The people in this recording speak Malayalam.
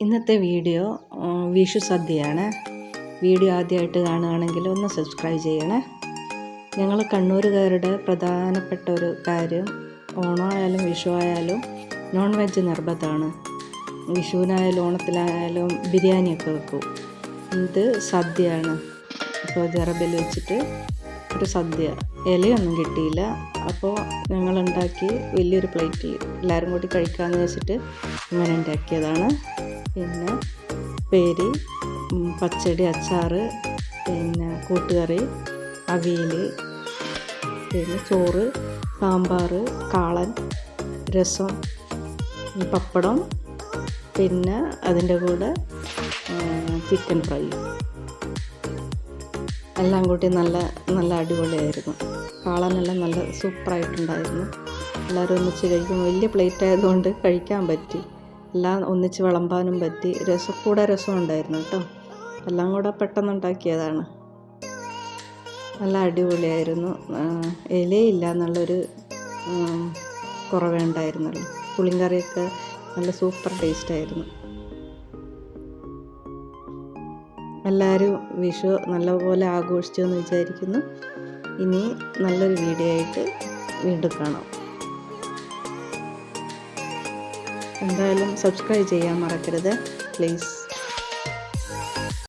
ഇന്നത്തെ വീഡിയോ വിഷു സദ്യയാണ്. വീഡിയോ ആദ്യമായിട്ട് കാണുകയാണെങ്കിൽ ഒന്ന് സബ്സ്ക്രൈബ് ചെയ്യണേ. ഞങ്ങൾ കണ്ണൂരുകാരുടെ പ്രധാനപ്പെട്ട ഒരു കാര്യം ഓണമായാലും വിഷു ആയാലും നോൺ വെജ് നിർബന്ധമാണ്. വിഷുവിനായാലും ഓണത്തിലായാലും ബിരിയാണിയൊക്കെ വെക്കും. ഇത് സദ്യയാണ്. അപ്പോൾ ജറബിൽ വെച്ചിട്ട് ഒരു സദ്യ. ഇലയൊന്നും കിട്ടിയില്ല. അപ്പോൾ ഞങ്ങൾ ഉണ്ടാക്കി വലിയൊരു പ്ലേറ്റിൽ എല്ലാവരും കൂടി കഴിക്കാമെന്ന് വെച്ചിട്ട് ഇങ്ങനെ ഉണ്ടാക്കിയതാണ്. പിന്നെ പേരി പച്ചടി അച്ചാറ് പിന്നെ കൂട്ടുകറി അവിയൽ പിന്നെ ചോറ് സാമ്പാർ കാളൻ രസം പപ്പടം പിന്നെ അതിന്റെ കൂടെ ചിക്കൻ ഫ്രൈ. എല്ലാം കൂട്ടി നല്ല നല്ല അടിപൊളിയായിരുന്നു. കാളനെല്ലാം നല്ല സൂപ്പറായിട്ടുണ്ടായിരുന്നു. എല്ലാവരും ഒന്നിച്ച് കഴിക്കുമ്പോൾ വലിയ പ്ലേറ്റ് ആയതുകൊണ്ട് കഴിക്കാൻ പറ്റി. എല്ലാം ഒന്നിച്ച് വിളമ്പാനും പറ്റി. രസം കൂടെ രസം ഉണ്ടായിരുന്നു കേട്ടോ. എല്ലാം കൂടെ പെട്ടെന്ന് ഉണ്ടാക്കിയതാണ് നല്ല അടിപൊളിയായിരുന്നു. ഇലയില്ല എന്നുള്ളൊരു കുറവേ ഉണ്ടായിരുന്നുള്ളൂ പുളിങ്കറിയൊക്കെ നല്ല സൂപ്പർ ടേസ്റ്റായിരുന്നു. എല്ലാവരും വിഷു നല്ലപോലെ ആഘോഷിച്ചു എന്ന് വിചാരിക്കുന്നു. ഇനി നല്ലൊരു വീഡിയോ ആയിട്ട് വീണ്ടും കാണാം. എന്തായാലും സബ്സ്ക്രൈബ് ചെയ്യാൻ മറക്കരുത്. പ്ലീസ്